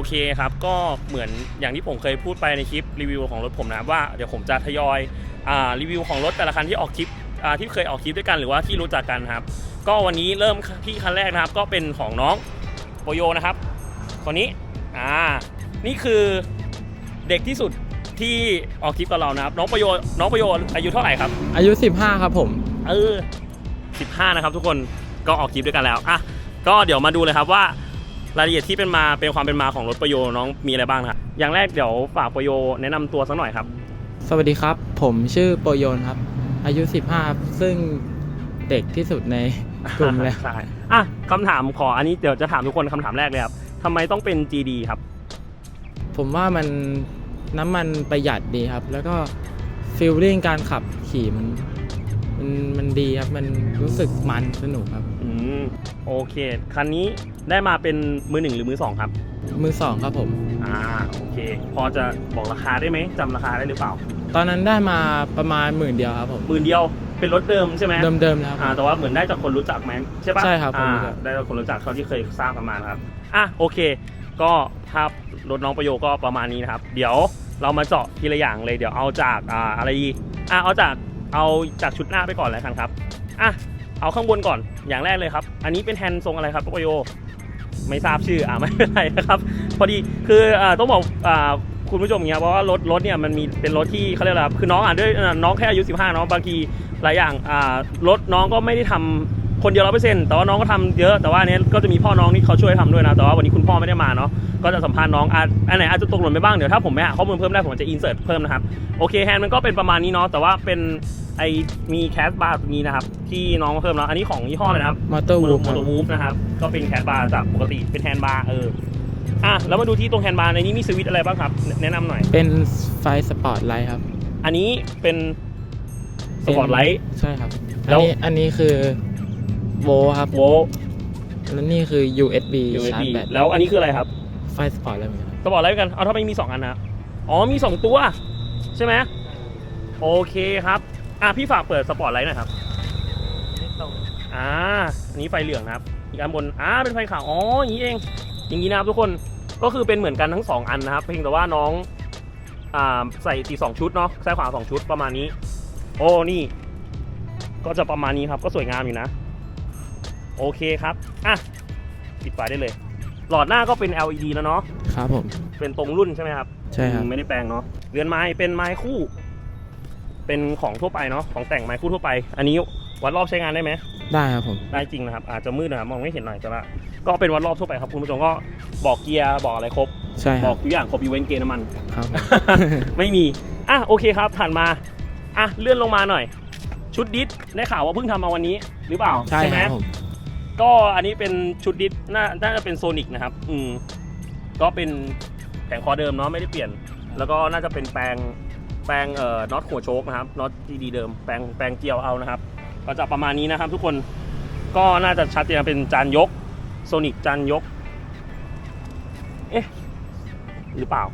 โอเคครับ ก็เหมือนอย่างที่ผมเคยพูดไปในคลิปรีวิวของรถผมนะครับว่าเดี๋ยวผมจะทยอยอ่ารีวิวของรถแต่ละคันที่ออกคลิปอ่าที่เคยออกคลิปด้วยกันหรือว่าที่รู้จักกันครับ ก็วันนี้เริ่มที่คันแรกนะครับ ก็เป็นของน้องโปโยนะครับคนนี้อ่านี่คือเด็กที่สุดที่ออกคลิปกับเรานะครับ น้องโปโยน้องโปโยอายุเท่าไหร่ครับอายุ 15 ครับผม เออ15 นะครับทุกคนก็ออกคลิปด้วยกันแล้วอะก็เดี๋ยวมาดูเลยครับว่า รายละเอียดที่เป็นมาเป็นความเป็นมาของรถประโยชน์น้องมีอะไรบ้างนะครับอย่างแรกเดี๋ยวฝากประโยชน์แนะนำตัวสักหน่อยครับ สวัสดีครับ ผมชื่อโปรโยนครับ อายุ 15ครับซึ่งเด็กที่สุดในกลุ่มเลยใช่อะคำถามขออันนี้เดี๋ยวจะถามทุกคนคำถามแรกเลยครับทำไมต้องเป็น GD ครับ ผมว่ามันน้ำมันประหยัดดีครับ แล้วก็ฟิลลิ่งการขับขี่มันมันมันดีครับ มันรู้สึกมันสนุกครับอื มโอเค คันนี้ได้มาเป็นมือหนึ่งหรือมือสองครับ มือสองครับผม อ่าโอเค พอจะบอกราคาได้ไหมจำราคาได้หรือเปล่าตอนนั้นได้มาประมาณหมื่นเดียวครับผม หมื่นเดียวเป็นรถเดิมใช่ไหมเดิมๆแล้วคอ่ารับแต่ว่าเหมือนได้จากคนรู้จักไหมใช่ปะใช่ครับอ่าคนรู้จัก ได้จากคนรู้จักเขาที่เคยทราบประมาณครับอะโอเค ก็ภาพรถน้องประโยก็ประมาณนี้นะครับ เดี๋ยวเรามาเจาะทีละอย่างเลยเดี๋ยวเอาจากอ่าอะไรดีอะเอาจากเอาจากชุดหน้าไปก่อนเลยกันครับอะ เอาข้างบนก่อนอย่างแรกเลยครับ อันนี้เป็นแฮนด์ทรงอะไรครับปุ๊กโยไม่ทราบชื่ออ่าไม่เป็นไรนะครับ พอดีคืออ่าต้องบอกอ่าคุณผู้ชมอย่างเงี้ยเพราะว่ารถรถเนี่ยมันมีเป็นรถที่เขาเรียกอะไรคือน้องอะด้วยน้องแค่อายุ 15เนาะบางทีหลายอย่างอ่ารถน้องก็ไม่ได้ทำ คนเดียวร้อเปอร์เซ็นต์แต่ว่าน้องก็ทำเยอะแต่ว่าอันเนี้ยก็จะมีพ่อน้องที่เขาช่วยทำด้วยนะแต่ว่าวันนี้คุณพ่อไม่ได้มาเนาะก็จะสัมภาษณ์น้องอะอันไหนอาจจะตกหล่นไปบ้างเดี๋ยวถ้าผมไม่หาข้อมูลเพิ่มได้ผมจะอินเสิร์ตเพิ่มนะครับโอเคแฮนด์มันก็เป็นประมาณนี้เนาะแต่ว่าเป็นไอมีแคสบาร์ตรงนี้นะครับที่น้องเพิ่มเนาะอันนี้ของยี่ห้ออะไรนะครับมอเตอร์โมวูโตฟครับวูฟนะครับก็เป็นแคสบาร์จากปกติเป็นแฮนด์บาร์เอออะแล้วมาดูที่ตรงแฮนด์บาร์ในนี้มีสวิตช์อะไรบ้างครับ แนะนำหน่อย เป็นไฟสปอร์ตไลท์ครับ อันนี้เป็นสปอร์ตไลท์ใช่ครับ แล้อันวนี้อันนี้คือ โวครับโวลต์แล้วนี่คือ USB ชา USB ร์จแบตแล้วอันนี้คืออะไรครับไฟสปอร์ตอะไรเหมือนกันครับจะบอกอะไรกัน เอาถ้าไม่มี 2 อันนะ อ๋อมี 2 ตัว ใช่ไหมโอเคครับ อะพี่ฝากเปิดสปอร์ตไลท์หน่อยครับ อ่าอันนี้ไฟเหลืองนะครับ อีกอันบน อ่า เป็นไฟขาว อ๋อ อย่างนี้เอง อย่างนี้นะครับทุกคน ก็คือเป็นเหมือนกันทั้ง 2 อันนะครับ เพียงแต่ว่าน้อง อ่า ใส่ตีสองชุดเนาะ ซ้ายขวาสองชุดประมาณนี้ โอ้ นี่ ก็จะประมาณนี้ครับ ก็สวยงามอยู่นะ โอเคครับ อะ ปิดไฟได้เลย หลอดหน้าก็เป็น LED แล้วเนาะ ครับผม เป็นตรงรุ่นใช่ไหมครับใช่ครับ อืมไม่ได้แปลงเนาะ เรือนไม้เป็นไม้คู่ เป็นของทั่วไปเนาะ ของแต่งไม้คู่ทั่วไป อันนี้วัดรอบใช้งานได้ไหม ได้ครับผม ได้จริงนะครับ อาจจะมืดนะครับ มองไม่เห็นหน่อยแต่ละ ก็เป็นวัดรอบทั่วไปครับคุณผู้ชมก็บอกเกียร์บอกอะไรครบ ใช่คบรัอบกทุกอย่างครบอีเวนต์เกณฑ์น้ำมัน ครับผม ไม่มี อะโอเคครับผ่านมา อะเลื่อนลงมาหน่อย ชุดดิสได้ข่าวว่าเพิ่งทำมาวันนี้ หรือเปล่าใช่ไหคมรับผม ก็อันนี้เป็นชุดดิสน่าน่าจะเป็นโซนิกนะครับ อืมก็เป็นแผงคอเดิมเนาะไม่ได้เปลี่ยน แล้วก็น่าจะเป็นแปลงแปลงเอ่อน็อตหัวโชคนะครับน็อตดีเดิมแปลงแปลงเกียวเอานะครับ ก็จะประมาณนี้นะครับ ทุกคนก็น่าจะชัดเจนเป็นจานยกโซนิกจานยก เอ๊ะหรือเปล่า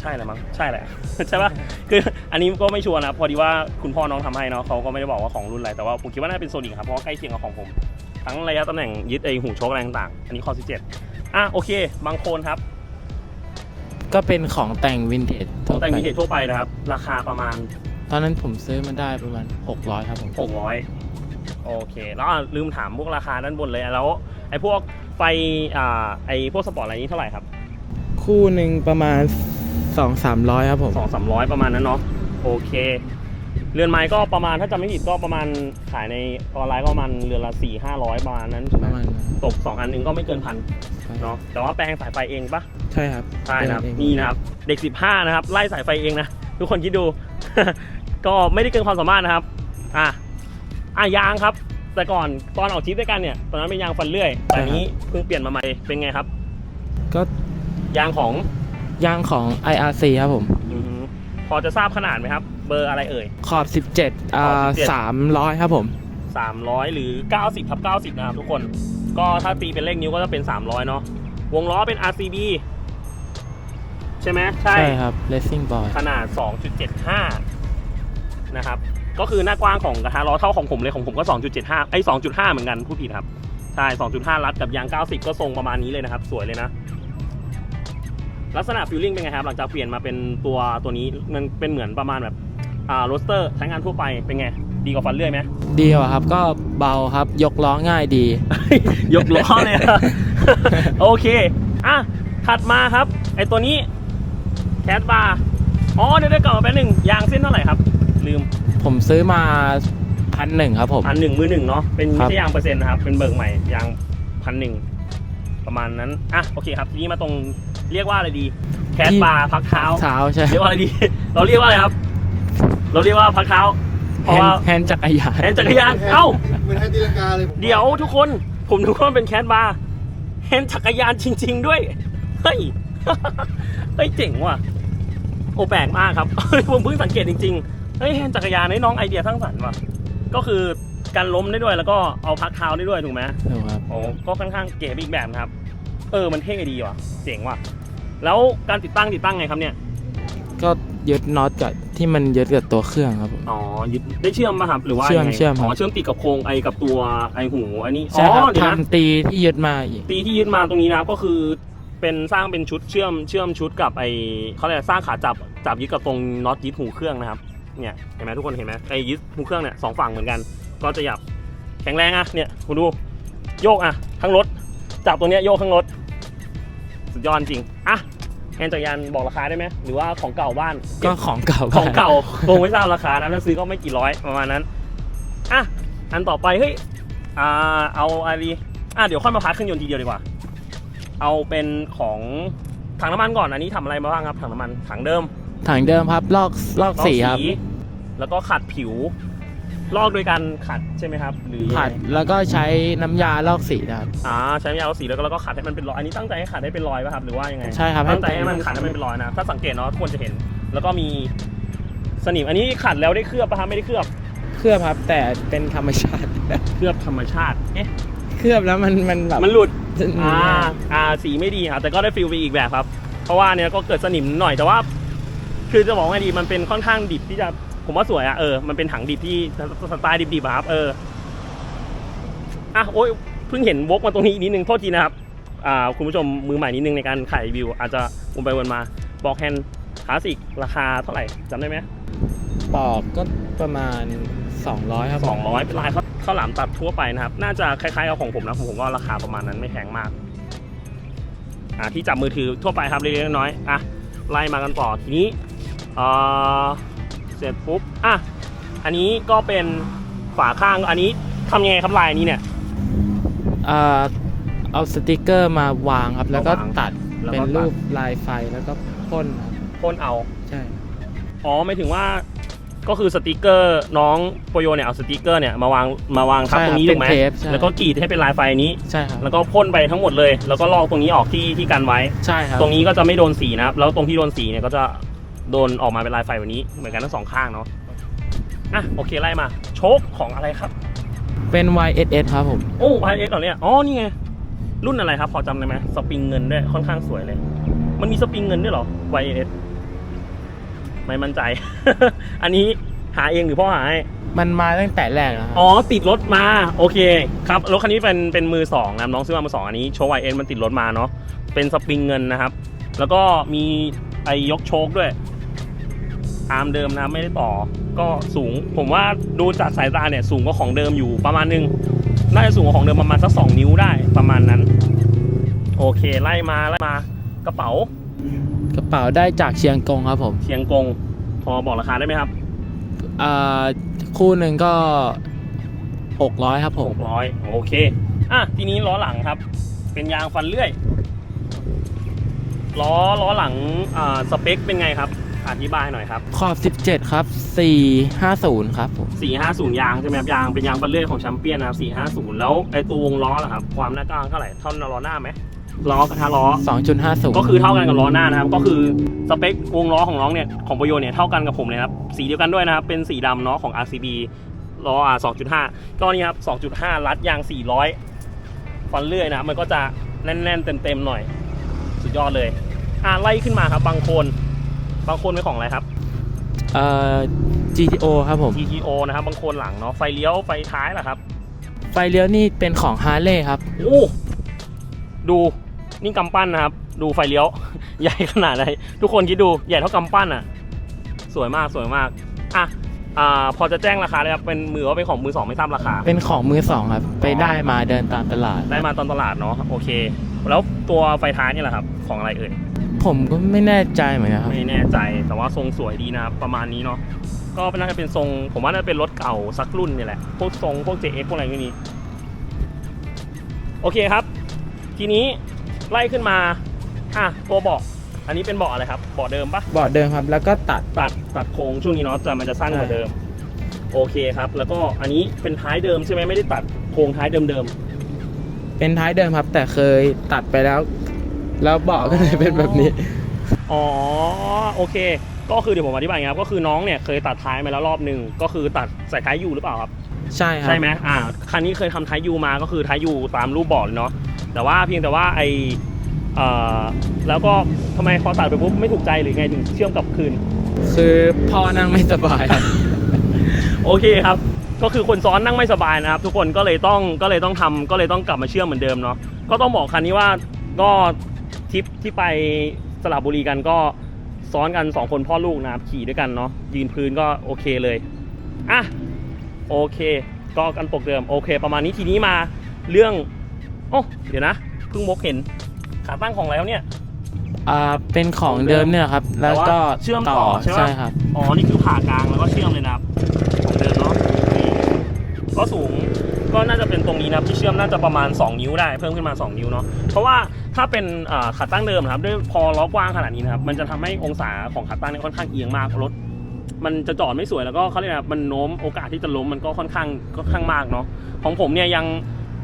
ใช่แหละมั้งใช่แหละใช่ปะคืออันนี้ก็ไม่ชัวร์นะพอดีว่าคุณพ่อน้องทำให้เนาะเขาก็ไม่ได้บอกว่าของรุ่นอะไรแต่ว่าผมคิดว่าน่าจะเป็นโซนิกครับเพราะว่าใกล้เคียงกับของผม ทั้งระยะตำแหน่งยึดไอหูโชคอะไรต่างๆ อันนี้ข้อ 17 อะโอเค บางโคนครับก็เป็นของแต่งวินเทจของแต่งมีเทจทั่วไปนะครับ ราคาประมาณ ตอนนั้นผมซื้อมันได้ประมาณ 600 ครับผม 600 โอเค แล้วอะลืมถามพวกราคาด้านบนเลยแล้วไอ้พวกไฟอ่าไอ้พวกสปอร์ตอะไรนี้เท่าไหร่ครับ คู่หนึ่งประมาณ 2-300 ครับผม สองสามร้อยประมาณนั้นเนาะโอเค เรือนไม้ก็ประมาณถ้าจำไม่ผิดก็ประมาณขายในออนไลน์ก็ประมาณเรือนละสี่ห้าร้อยประมาณนั้นใช่ไหปมระมาณนั้น ตกสองอันหนึ่งก็ไม่เกินพันเนาะแต่ว่าแปลงสายไฟเองปะใช่ครับใช่นะครับเดิเองนี่นะครับเด็ก 15 นะครับ ไล่สายไฟเองนะทุกคนคิดดู ก็ไม่ได้เกินความสามารถนะครับ อะอะยางครับ แต่ก่อนตอนออกทริปด้วยกันเนี่ยตอนนั้นเป็นยางฟันเลื่อยแต่อันนี้เพิ่งเปลี่ยนมาใหม่เป็นไงครับ ก็ยางของยางของ IRC ครับผมอือหือพอจะทราบขนาดไหมครับ เบอร์อะไรเอ่ย ขอบ 17อ่ขอาบ17 300ครับผม 300 หรือ 90ทับ90 นะครับทุกคน ก็ถ้าตีเป็นเลขนิ้วก็จะเป็น 300 เนาะ วงล้อเป็น RCB ใช่ไหมใช่ ใช่ครับ Racing Boy ขนาด 2.75 นะครับ ก็คือหน้ากว้างของกระทะล้อเท่าของผมเลยของผมก็ 2.75 ไอ้ย2.5 เหมือนกันผู้ผิดครับ ใช่ 2.5 รัดกับยาง 90 ก็ทรงประมาณนี้เลยนะครับ สวยเลยนะ ลักษณะฟิลลิ่งเป็นไงครับ หลังจากเปลี่ยนมาเป็นตัวตัวนี้ มันเป็นเหมือนประมาณแบบ อ่าโรสเตอร์ใช้งานทั่วไปเป็นไง ดีกว่าฟันเลื่อยไหม ดีกว่าครับก็เบาครับยกล้อง่ายดี ยกล้อเลยอะ โอเค อะ ถัดมาครับ ไอตัวนี้แคสบาร์อ๋อ เดี๋ยวได้กลับมาแป๊บหนึ่งยางเส้นเท่าไหร่ครับ ลืมผมซื้อมาพันหนึ่งครับผม พันหนึ่งมือหนึ่งเนาะเป็นครัไม่บ ใช่ยางเปอร์เซ็นต์นะครับ เป็นเบิกใหม่ยางพันหนึ่งประมาณนั้น อะ โอเคครับทีนี้มาตรงเรียกว่าอะไรดี แคสบาร์พักเท้าเท้าใช่ เรียกว่าอะไรดี เราเรียกว่าอะไรครับ เราเรียกว่าพักเท้า เพแฮราะนว่าด์แฮนด์จักรยาน แฮนด์จักรยาน เอ้า เหมือนให้ตีลังกาเลยผมเดี๋ยวทุกคน ผมนึกว่ามันเป็นแคสบาร์แฮนด์จักรยานจริง ๆ ด้วย เฮ้ย เฮ้ยเจ๋งว่ะ โอแปลกมากครับผมเพิ่งสังเกตจริงๆ เฮ้ยแฮนด์จักรยานนี่น้องไอเดียสร้างสรรค์ว่ะ ก็คือการล้มได้ด้วยแล้วก็เอาพักเท้าได้ด้วยถูกไหม ถูกครับโอ้ก็ค่อนข้างเก๋ไปอีกแบบนะครับ เออ มันเท่ดีว่ะ เจ๋งว่ะ แล้วการติดตั้งติดตั้งไงครับเนี่ย ก็ ยึดน็อตกับที่มันยึดกับตัวเครื่องครับผม อ๋อยึดได้เชื่อมป่ะครับหรือว่าเชื่อมยังไงเชื่อมครับ อ๋อเชื่อมติดกับโครงไอกับตัวไอหูอันนี้ใช่ครับอ๋อเดี๋ยวนะทำตีที่ยึดมาอีก ตีที่ยึดมาตรงนี้นะครับก็คือ เป็นสร้างเป็นชุดเชื่อมเชื่อมชุดกับไอเขาเรียกอะไรสร้างขาจับจับยึดกับตรงน็อตยึดหูเครื่องนะครับเนี่ยเห็นไหมทุกคนเห็นไหมไอยึดหูเครื่องเนี่ยสองฝั่งเหมือนกัน ก็จะหยับแข็งแรงอะเนี่ยคุณดูโยกอะทั้งรถจับตัวเนี้ยโยกทั้งรถสุดยอดจริงอะ แอนจักรยานบอกราคาได้ไหมหรือว่าของเก่าบ้านก็ของเก่าของเก่าคงไม่ทราบราคานะถ้าซื้อก็ไม่กี่ร้อยประมาณนั้นอะอันต่อไปเฮ้ยอ่าเอาอะไรดีอะเดี๋ยวค่อยมาพาร์ทเครื่องยนต์ทีเดียวดีกว่า เอาเป็นของถังน้ำมันก่อนอันนี้ทำอะไรมาบ้างครับถังน้ำมันถังเดิมถังเดิมครับลอกลอกสีครับแล้วก็ขัดผิว ลอกโดยการขัดใช่ไหมครับ หรือยังไงขัดแล้วก็ใช้น้ำยาลอกสีนะครับ อ่าใช้ยาสีแล้วก็แล้วก็ขัดให้มันเป็นรอยอันนี้ตั้งใจให้ขัดให้เป็นรอยป่ะครับหรือว่ายังไงใช่ครับตั้งใจให้มันขัดให้มันเป็นรอยนะถ้าสังเกตเนาะทุกคนจะเห็น แล้วก็มีสนิมอันนี้ขัดแล้วได้เคลือบป่ะครับไม่ได้เคลือบเคลือบครับแต่เป็นธรรมชาติ เคลือบธรรมชาติเอ๊ะเคลือบแล้วมันมันแบบมันหลุด อ่าอ่าสีไม่ดีครับแต่ก็ได้ฟิลไปอีกแบบครับ เพราะว่าเนี่ยก็เกิดสนิมหน่อยแต่ว่า คือจะบอกไงดีมันเป็นค่อนข้างดิบที่จะ ผมว่าสวยอะเออ มันเป็นถังดิบที่สไตล์ดิบๆอะครับ เออ อะโอ้ยเพิ่งเห็นวกมาตรงนี้อีกนิดนึง โทษทีนะครับ อ่า คุณผู้ชมมือใหม่นิดนึงในการขายรีวิว อาจจะวนไปวนมา บอกแฮนด์คลาสสิกราคาเท่าไหร่จำได้ไหมปอกก็ประมาณ 200 ครับสองร้อยเป็นลายข้าวข้าวหลามตัดทั่วไปนะครับ น่าจะคล้ายๆกับของผมนะของผมก็ราคาประมาณนั้นไม่แพงมาก อ่าที่จับมือถือทั่วไปครับเล็กๆน้อยๆอะไล่มากันต่อทีนี้เอ่อ เสร็จปุ๊บอะอันนี้ก็เป็นฝาข้างอันนี้ทำยังไงครับลายนี้เนี่ยอ่าเอาสติกเกอร์มาวางครับ แล้วก็มาวางตัดแล้วเป็นก็ตัดรูปลายไฟแล้วก็พ่นครับพ่นเอา ใช่อ๋อหมายถึงว่าก็คือสติกเกอร์น้องโปโยเนี่ยเอาสติกเกอร์เนี่ยมาวางมาวางทับใช่ตครรับงนี้เป็ถูนกไหมเทปใช่แล้วก็กรีดให้เป็นลายไฟนี้ ใช่ครับแล้วก็พ่นไปทั้งหมดเลย แล้วก็ลอกตรงนี้ออกที่ที่กันไว้ ใช่ครับตรงนี้ก็จะไม่โดนสีนะครับ แล้วตรงที่โดนสีเนี่ยก็จะ โดนออกมาเป็นลายไฟแบบนี้เหมือนกันทั้งสองข้างเนาะอะโอเคไล่มาโชคของอะไรครับ เป็น YSS ครับผม โอ้ไอเอ็กเหรอเนี่ยอ๋อนี่ไงรุ่นอะไรครับ พอจำได้ไหมสปริงเงินด้วยค่อนข้างสวยเลย มันมีสปริงเงินด้วยเหรอ YS ไม่มั่นใจ อันนี้หาเองหรือพ่อหาให้มันมาตั้งแต่แรกแล้วครับอ๋อติดรถมาโอเคครับรถคันนี้เป็นเป็นมือสองนะครับน้องซื้อมามือสองอันนี้โชว์ไวเอ็นมันติดรถมาเนาะเป็นสปริงเงินนะครับ แล้วก็มีไอยกโชคด้วย อาร์มเดิมนะครับไม่ได้ต่อ ก็สูง ผมว่าดูจากสายตาเนี่ยสูงกว่าของเดิมอยู่ประมาณนึงน่าจะสูงกว่าของเดิมประมาณสักสองนิ้วได้ประมาณนั้น โอเคไล่มาไล่มากระเป๋า กระเป๋าได้จากเชียงกงครับผมเชียงกง พอบอกราคาได้ไหมครับอ่าคู่หนึ่งก็600ครับผมร้อยโอเคอะทีนี้ล้อหลังครับ เป็นยางฟันเลื่อยล้อล้อหลังอ่าสเปคเป็นไงครับ อธิบายหน่อยครับ ขอบ 17 ครับ 450 ครับผม450 ยางใช่ไหมครับยางเป็นยางฟันเลื่อยของแชมเปี้ยนนะครับ450 แล้วไอตัววงล้อล่ะครับ ความหน้ากว้างเท่าไหร่เท่าล้อหน้าไหมล้อกับท้าล้อ 2.50 ก็คือเท่ากันกับล้อหน้านะครับ ก็คือสเปควงล้อของน้องเนี่ยของโปโยเนี่ยเท่ากันกับผมเลยนะครับ สีเดียวกันด้วยนะครับ เป็นสีดำเนาะของ RCB ล้ออ่า2.5 ก็นี่ครับ 2.5รัดยาง 400 ฟันเลื่อยนะ มันก็จะแน่นๆ เต็มๆ หน่อย สุดยอดเลย อ่าไล่ขึ้นมาครับบางโคน บางโคนเป็นของอะไรครับ เอ่อ GTO ครับผม GTO นะครับบางโคนหลังเนาะไฟเลี้ยวไฟท้ายล่ะครับ ไฟเลี้ยวนี่เป็นของ Harley ครับ โอ้ดูนี่กำปั้นนะครับ ดูไฟเลี้ยว ใหญ่ขนาดไหนทุกคนคิดดูใหญ่เท่ากำปั้นอะ สวยมากสวยมากอะอ่าพอจะแจ้งราคาเลยครับเป็นมือว่าเป็นของมือสองไม่ทราบราคา เป็นของมือสองครับ ไปได้มาเดินตามตลาด ได้มาตอนตลาดเนาะโอเค แล้วตัวไฟท้ายนี่แหละครับ ของอะไรเอ่ย ผมก็ไม่แน่ใจเหมือนกันครับ ไม่แน่ใจแต่ว่าทรงสวยดีนะครับประมาณนี้เนาะก็น่าจะเป็นทรง ผมว่าน่าจะเป็นรถเก่าสักรุ่นนี่แหละพวกทรงพวก JX พวกอะไรพวกนี้โอเคครับ ทีนี้ไล่ขึ้นมาอะตัวเบาะอันนี้เป็นเบาะอะไรครับเบาะเดิมปะบอร์ดเดิมครับ แล้วก็ตัด ตัดตัดโครงช่วงนี้เนาะแต่มันจะสั้นกว่าเดิม โอเคครับ แล้วก็อันนี้เป็นท้ายเดิมใช่ไหมไม่ได้ตัดโครงท้ายเดิมเป็นท้ายเดิมครับ แต่เคยตัดไปแล้ว แล้วเบาะก็เลยเป็นแบบนี้ๆอ๋อโอเค ก็คือเดี๋ยวผมอธิบายอย่างนี้ครับก็คือน้องเนี่ยเคยตัดท้ายมาแล้วรอบหนึ่งก็คือตัดใส่ท้ายยูหรือเปล่าครับใช่ครับใช่ไหมอ่าคันนี้เคยทำท้ายยูมาก็คือท้ายยูตามรูปบอกเลยเนาะแต่ว่าเพียงแต่ว่าไอเอ่อแล้วก็ทำไมพอตัดไปปุ๊บไม่ถูกใจหรือไงถึงเชื่อมกลับคืน คือพ่อนั่งไม่สบายครับ โอเคครับ ก็คือคนซ้อนนั่งไม่สบายนะครับ ทุกคนก็เลยต้องก็เลยต้องทำก็เลยต้องกลับมาเชื่อมเหมือนเดิมเนาะก็ต้องบอกคันนี้ว่าก็ ทริปที่ไปสระบุรีกันก็ซ้อนกันสองคนพ่อลูกนะครับขี่ด้วยกันเนาะยืนพื้นก็โอเคเลยอะโอเค ก็กันปกเดิมโอเค ประมาณนี้ทีนี้มาเรื่องโอ้เดี๋ยวนะเพิ่งมกเห็นขาตั้งของแล้วเนี่ย อ่าเป็นของเดิมเนี่ยครับ แล้วก็แต่ว่าเชื่อมต่อใช่ปะใช่ครับ อ๋อ นี่คือผ่ากลางแล้วก็เชื่อมเลยนะครับของเดิมเนาะนี่ก็สูง ก็น่าจะเป็นตรงนี้นะครับที่เชื่อมน่าจะประมาณ 2 นิ้วได้เพิ่มขึ้นมา 2 นิ้วเนาะเพราะว่าถ้าเป็นขาตั้งเดิมนะครับด้วยพอล้อกว้างขนาดนี้นะครับมันจะทำให้องศาของขาตั้งเนี่ยค่อนข้างเอียงมากรถมันจะจอดไม่สวยแล้วก็เขาเรียกอะไรมันโน้มโอกาสที่จะล้มมันก็ค่อนข้างค่อนข้างมากเนาะของผมเนี่ยยัง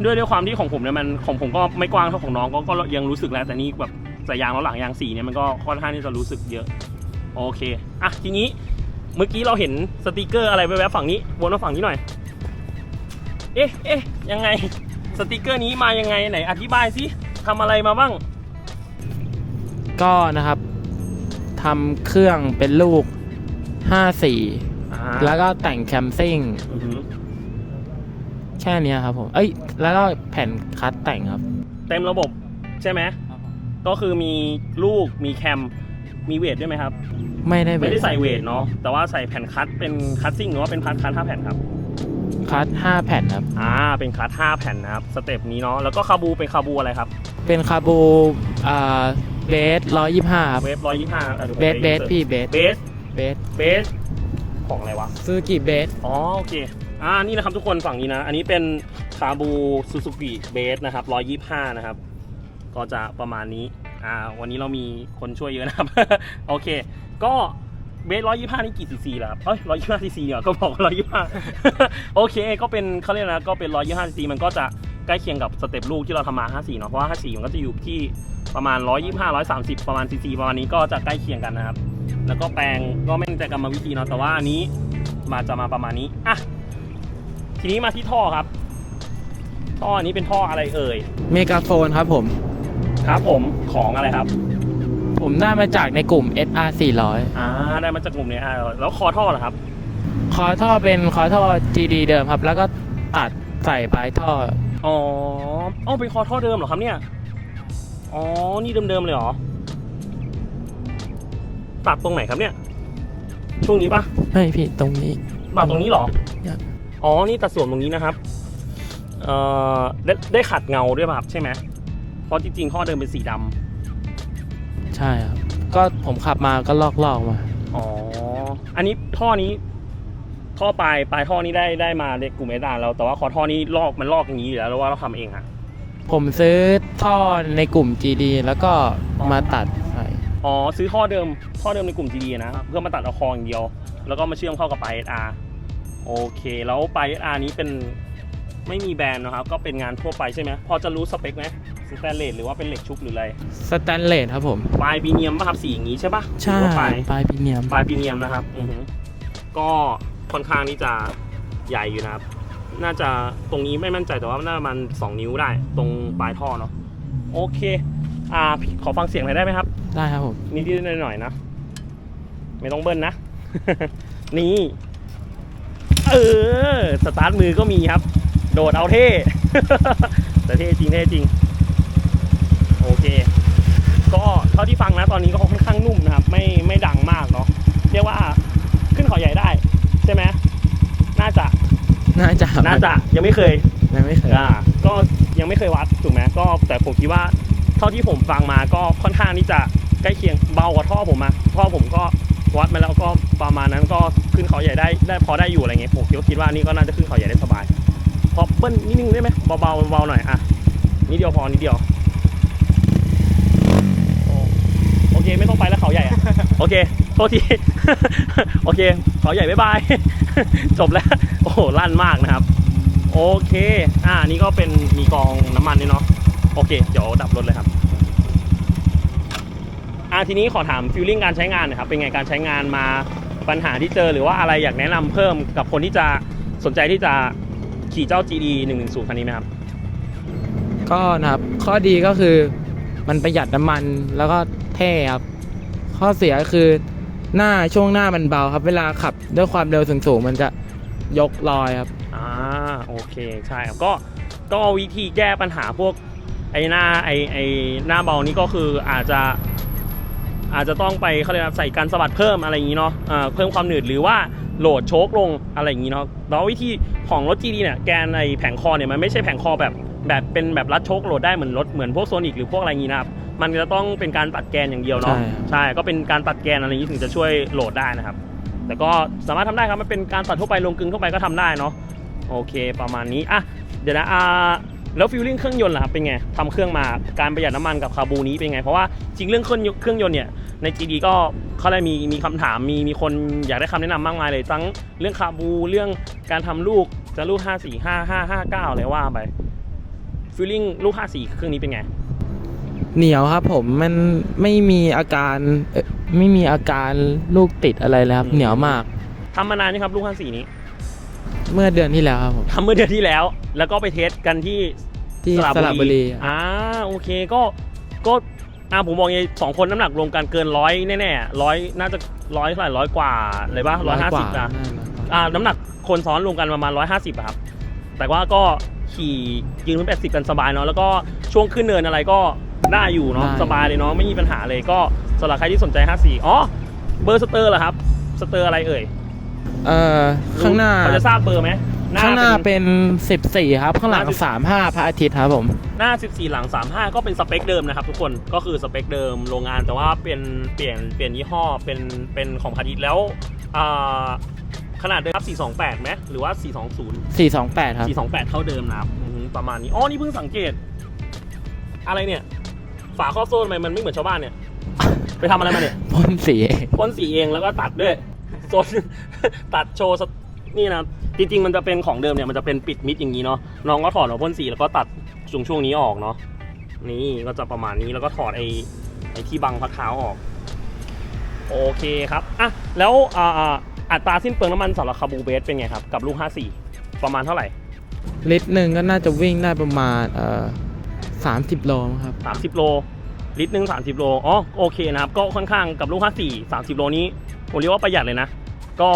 ด้วยด้วยความที่ของผมเนี่ยมันของผมก็ไม่กว้างเท่าของน้องก็ก็ยังรู้สึกแล้วแต่นี่แบบใส่ยางล้อหลังยางสีเนี่ยมันก็ค่อนข้างที่จะรู้สึกเยอะโอเคอะทีนี้เมื่อกี้เราเห็นสติกเกอร์อะไรแวบๆฝั่งนี้วนมาฝั่งนี้หน่อย เอ๊ะเอ๊ะยังไงสติกเกอร์นี้มายังไงไหนอธิบายสิทำอะไรมาบ้าง ก็นะครับทำเครื่องเป็นลูก 54 อ่าแล้วก็แต่งแคมซิ่งอือหือแค่เนี้ยครับผม เอ้ย แล้วก็แผ่นคัดแต่งครับ เต็มระบบใช่ไหมก็คือมีลูกมีแคม มีเวทด้วยไหมครับ ไม่ได้ไม่ได้เป็นใส่เวทเนาะแต่ว่าใส่แผ่นคัตเป็นคัตซิ่งหรือว่าเป็นคัตคัตห้าแผ่นครับ คัด5แผ่นครับ อ่า เป็นคัตห้าแผ่นนะครับ สเต็ปนี้เนาะ แล้วก็คาบูเป็นคาบูอะไรครับ เป็นคาบูอ่าเบส125ครับเวฟร้อยยี่ห้าเบสเบสพี่เบสเบสเบสเบสของอะไรวะซูกิเบสอ๋อโอเค อ่า นี่นะครับทุกคนฝั่งนี้นะ อันนี้เป็นคาบูซูซูกิเบสนะครับ125นะครับ ก็จะประมาณนี้ อ่า วันนี้เรามีคนช่วยเยอะนะครับ โอเค ก็ เบส125นี่กี่ซีซีแล้วครับเอ้ย125ซีซีเนี่ยก็บอกว่า125โอเค ก็เป็นเขาเรียกนะก็เป็น125ซีซีมันก็จะใกล้เคียงกับสเต็ปลูกที่เราทำมา54เนาะเพราะว่า54มันก็จะอยู่ที่ประมาณ125 130ประมาณซีซีประมาณนี้ก็จะใกล้เคียงกันนะครับ แล้วก็แปลงก็ไม่แน่ใจกรรมวิธีเนาะแต่ว่าอันนี้มาจะมาประมาณนี้อะทีนี้มาที่ท่อครับ ท่ออันนี้เป็นท่ออะไรเอ่ยเมกาโฟนครับผมครับผมของอะไรครับ ผมได้มาจากในกลุ่ม SR 400อ่าได้มาจากกลุ่มนี้อ่าแล้วคอท่อเหรอครับ คอท่อเป็นคอท่อ GD เดิมครับ แล้วก็ตัดใส่ปลายท่อ อ๋ออ๋อเป็นคอท่อเดิมเหรอครับเนี่ย อ๋อ นี่เดิมๆเลยเหรอ ตัดตรงไหนครับเนี่ย ช่วงนี้ปะไม่พี่ตรงนี้ตัดตรงนี้เหรอครับอ๋อ นี่ตัดส่วนตรงนี้นะครับ เอ่อ ได้ได้ขัดเงาด้วยป่ะครับใช่ไหมเพราะจริงๆท่อเดิมเป็นสีดำ ใช่ครับ ก็ผมขับมาก็ลอกลอกๆมา อ๋อ อันนี้ท่อนี้ ท่อปลายปลายท่อนี้ได้ได้มาในกลุ่มเอสอาร์แล้วแต่ว่าคอท่อนี้ลอกมันลอกอย่างนี้อยู่แล้วแล้วว่าเราทำเองอะผมซื้อท่อในกลุ่ม GD แล้วก็มาตัดใส่อ๋อซื้อท่อเดิมท่อเดิมในกลุ่ม GD นะเพื่อมาตัดเอาคออย่างเดียว แล้วก็มาเชื่อมเข้ากับปลาย SR โอเค แล้วปลาย SR นี้เป็น ไม่มีแบรนด์นะครับ ก็เป็นงานทั่วไปใช่ไหมพอจะรู้สเปคไหมสแตนเลสหรือว่าเป็นเหล็กชุบหรืออะไรสแตนเลสครับผมปลายบีเนียมป่ะครับสีอย่างนี้ใช่ป่ะใช่หรือว่าปลายปลายพิเนียมปลายปีเนียมนะครับอือฮึก็ค่อนข้างที่จะใหญ่อยู่นะครับ น่าจะตรงนี้ไม่มั่นใจแต่ว่าน่าจะมันสองนิ้วได้ ตรงปลายท่อเนาะโอเค อ่าพี่ขอฟังเสียงหน่อยได้ไหมครับ ได้ครับผมนิดๆหน่อยๆนะ ไม่ต้องเบิ้ลนะ นี่ เออ สตาร์ทมือก็มีครับ โดดเอาเท่ แต่เท่จริงเท่จริง โอเค ก็เท่าที่ฟังนะตอนนี้ก็ค่อนข้างนุ่มนะครับ ไม่ไม่ดังมากเนาะเรียกว่าขึ้นเขาใหญ่ได้ ใช่ไหมน่าจะน่าจะน่าจะยังไม่เคยยังไม่เคยอ่าก็ยังไม่เคยวัดถูกไหมก็แต่ผมคิดว่าเท่าที่ผมฟังมาก็ค่อนข้างที่จะใกล้เคียงเบากว่าท่อผมมาท่อผมก็วัดมาแล้วก็ประมาณนั้นก็ขึ้นเขาใหญ่ได้ได้พอได้อยู่อะไรเงี้ยผมคิดว่าคิดว่านี่ก็น่าจะขึ้นเขาใหญ่ได้สบาย พอเบิ้ลนิดนึงได้ไหมเบาๆเบาๆหน่อยอะนิดเดียวพอนิดเดียวโอเคไม่ต้องไปแล้วเขาใหญ่อะโอเคโทษทีโอเค เขาใหญ่บ๊ายบาย จบแล้ว โอ้โหลั่นมากนะครับ โอเคอ่านี่ก็เป็นมีกองน้ำมันนี่เนาะโอเค เดี๋ยวดับรถเลยครับอ่าทีนี้ขอถามฟิลลิ่งการใช้งานนะครับเป็นไงการใช้งานมาปัญหาที่เจอหรือว่าอะไรอยากแนะนำเพิ่มกับคนที่จะสนใจที่จะ ขี่เจ้า GD 110คันนี้ไหมครับ ก็นะครับข้อดีก็คือมันประหยัดน้ำมันแล้วก็เท่ครับ ข้อเสียคือหน้าช่วงหน้ามันเบาครับ เวลาขับด้วยความเร็วสูงๆมันจะยกลอยครับ อ่าโอเคใช่ครับก็ก็วิธีแก้ปัญหาพวกไอ้หน้าไอ้ไอ้หน้าเบานี่ก็คืออาจจะ อาจจะต้องไปเขาเรียกว่าใส่การสะบัดเพิ่มอะไรอย่างนี้เนาะอ่าเพิ่มความหนืดหรือว่า โหลดโชคลงอะไรอย่างนี้เนาะแล้ววิธีของรถ GD เนี่ยแกนในแผงคอเนี่ยมันไม่ใช่แผงคอแบบแบบเป็นแบบรัดโชคโหลดได้เหมือนรถเหมือนพวกโซนิกหรือพวกอะไรอย่างนี้นะครับมันจะต้องเป็นการตัดแกนอย่างเดียวเนาะใช่ครับ ใช่ก็เป็นการตัดแกนอะไรอย่างนี้ถึงจะช่วยโหลดได้นะครับ แต่ก็สามารถทำได้ครับมันเป็นการตัดทั่วไปลงกลึงทั่วไปก็ทำได้เนาะโอเค ประมาณนี้อะเดี๋ยวนะอ่า แล้วฟิลลิ่งเครื่องยนต์ล่ะครับเป็นไงทำเครื่องมาการประหยัดน้ำมันกับคาบูนี้เป็นไง เพราะว่าจริงเรื่องเครื่องยนต์เครื่องยนต์เนี่ยใน GD ก็เขาได้มีมีคำถามมีมีคนอยากได้คำแนะนำมากมายเลยทั้งเรื่องคาบูเรื่องการทำลูกจะลูก 5 4 5 5 5 9อะไรว่าไปฟิลลิ่งลูก 5 4 เครื่องนี้เป็นไง เหนียวครับผมมันไม่มีอาการเอ่อไม่มีอาการลูกติดอะไรเลยครับอืมเหนียวมากทำมานานยังครับลูก 5 4 นี้ เมื่อเดือนที่แล้วครับผมทำเมื่อเดือนที่แล้ว แล้วก็ไปเทสกันที่ที่สระบุรีอ่าโอเคก็ก็อ่าผมบอกไงสองคนน้ำหนักรวมกันเกินร้อยแน่ๆร้อยน่าจะร้อยเท่าไหร่ร้อยกว่าเลยปะร้อยห้าสิบกว่าอะน่าร้อยกว่าอ่าน้ำหนักคนซ้อนรวมกันประมาณร้อยห้าสิบอะครับ แต่ว่าก็ขี่ยืนเป็นแปดสิบกันสบายเนาะแล้วก็ช่วงขึ้นเนินอะไรก็ได้อยู่เนาะสบายเลยเนาะไม่มีปัญหาเลยก็สำหรับใครที่สนใจ 54 อ๋อ เบอร์สเตอร์เหรอครับ สเตอร์อะไรเอ่ย เอ่อข้างหน้า เขาจะทราบเบอร์ไหมข้างหน้าเป็นเป็น14ครับ ข้างหลังหน้า35พระอาทิตย์ครับผม หน้า 14 หลัง 35 ก็เป็นสเปคเดิมนะครับทุกคนก็คือสเปคเดิมโรงงานแต่ว่าเปลี่ยนเปลี่ยนเปลี่ยนยี่ห้อเป็นเป็นของพาดิษแล้วอ่าขนาดเดิมครับ428ไหมหรือว่า 420 428 ครับ 428 เท่าเดิมนะครับอืมประมาณนี้อ๋อนี่เพิ่งสังเกต อะไรเนี่ย ฝาครอบโซ่ทำไมมันไม่เหมือนชาวบ้านเนี่ย ไปทำอะไรมาเนี่ยพ่นสีพ่นสีเองแล้วก็ตัดด้วยโซน ตัดโชว์สนี่นะจริงๆมันจะเป็นของเดิมเนี่ยมันจะเป็นปิดมิดอย่างนี้เนาะน้องก็ถอดหัวพ่นสีแล้วก็ตัดช่วงช่วงนี้ออกเนาะนี่ก็จะประมาณนี้แล้วก็ถอดไอ้ไอ้ที่บังพักเท้าออก โอเคครับอะแล้วอ่าอ่าอัตราสิ้นเปลืองน้ำมันสำหรับคาบูเบสเป็นไงครับกับลูก 54 ประมาณเท่าไหร่ ลิตรหนึ่งก็น่าจะวิ่งได้ประมาณเอ่อ30โลมั้งครับ30โล ลิตรหนึ่ง30โล อ๋อ โอเคนะครับ ก็ค่อนข้างกับลูก54 30โลนี้ ผมเรียกว่าประหยัดเลยนะ ก็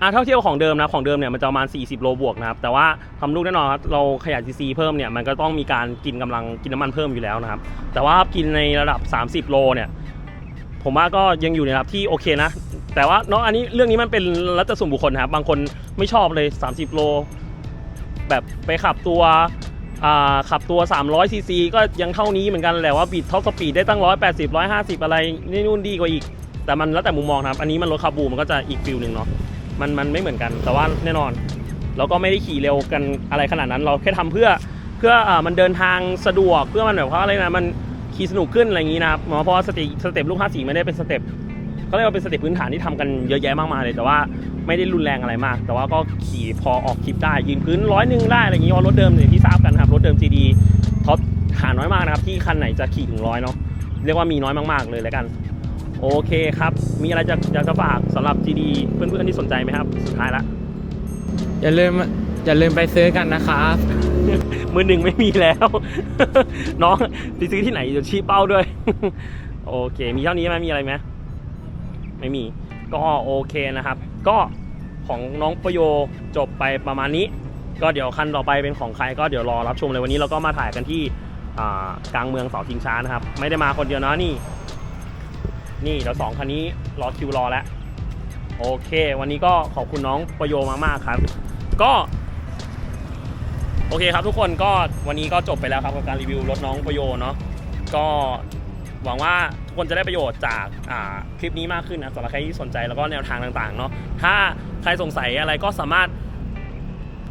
อ่าเท่าเทียบของเดิมนะของเดิมเนี่ยมันจะประมาณ 40 โลบวกนะครับแต่ว่าทำลูกแน่นอนครับเราขยายซีซีเพิ่มเนี่ยมันก็ต้องมีการกินกำลังกินน้ำมันเพิ่มอยู่แล้วนะครับ แต่ว่ากินในระดับ 30 โลเนี่ยผมว่าก็ยังอยู่ในระดับที่โอเคนะ แต่ว่าเนาะอันนี้เรื่องนี้มันเป็นรัฐส่วนบุคคลนะครับบางคนไม่ชอบเลย 30 โล แบบไปขับตัวอ่าขับตัว 300 ซีซีก็ยังเท่านี้เหมือนกันแหละว่าบิดท็อปสปีดได้ตั้ง 180 150 อะไรนี่นู่นดีกว่าอีก แต่มันแล้วแต่มุมมองนะครับ อันนี้มันรถคาบูมันก็จะอีกฟิลหนึ่งเนาะ มันมันไม่เหมือนกัน แต่ว่าแน่นอน เราก็ไม่ได้ขี่เร็วกันอะไรขนาดนั้น เราแค่ทำเพื่อเพื่ออ่ามันเดินทางสะดวก เพื่อมันแบบว่าอะไรนะ มันขี่สนุกขึ้นอะไรอย่างนี้นะครับเพราะสเต็ปสเต็ปลูก54ไม่ได้เป็นสเต็ปเขาเรียกว่าเป็นสเต็ปพื้นฐานที่ทำกันเยอะแยะมากมายเลย แต่ว่าไม่ได้รุนแรงอะไรมาก แต่ว่าก็ขี่พอออกคลิปได้ ยืนพื้นร้อยหนึ่งได้อะไรอย่างนี้ว่ารถเดิมอย่างที่ทราบกันครับ รถเดิม GD ท็อปหาน้อยมากนะครับที่คันไหนจะขี่ถึงร้อยเนาะ เรียกว่ามีน้อยมากๆเลยแล้วกัน โอเคครับ มีอะไรจะอยากจะฝากสำหรับ GD เพื่อนๆที่สนใจไหมครับ สุดท้ายละ อย่าลืมอย่าลืมไปซื้อกันนะครับ มือหนึ่งไม่มีแล้ว น้องไปซื้อที่ไหนเดี๋ยวชี้เป้าด้วย โอเค มีเท่านี้ไหมมีอะไรไหมไม่มี ก็โอเคนะครับ ก็ของน้องประโยจบไปประมาณนี้ ก็เดี๋ยวคันต่อไปเป็นของใคร ก็เดี๋ยวรอรับชมเลยวันนี้เราก็มาถ่ายกันที่อ่ากลางเมืองเสาชิงช้านะครับ ไม่ได้มาคนเดียวนะนี่ นี่เดี๋ยวสองคันนี้รอคิวรอแล้วโอเค วันนี้ก็ขอบคุณน้องประโยมากครับ ก็ โอเคครับทุกคนก็วันนี้ก็จบไปแล้วครับกับการรีวิวรถน้องประโยเนาะก็หวังว่าทุกคนจะได้ประโยชน์จากาคลิปนี้มากขึ้นนะสำหรับใครที่สนใจแล้วก็แนวทางต่างๆเนาะถ้าใครสงสัยอะไรก็สามารถ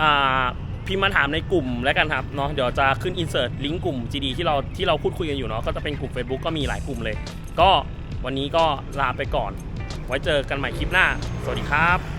อ่าพิมพ์มาถามในกลุ่มแล้วกันครับเนาะเดี๋ยวจะขึ้นอินเสิร์ตลิงก์กลุ่ม GD ที่เราที่เราพูดคุยกันอยู่เนาะก็จะเป็นกลุ่ม Facebook ก็มีหลายกลุ่มเลย ก็ วันนี้ก็ลาไปก่อน ไว้เจอกันใหม่คลิปหน้า สวัสดีครับ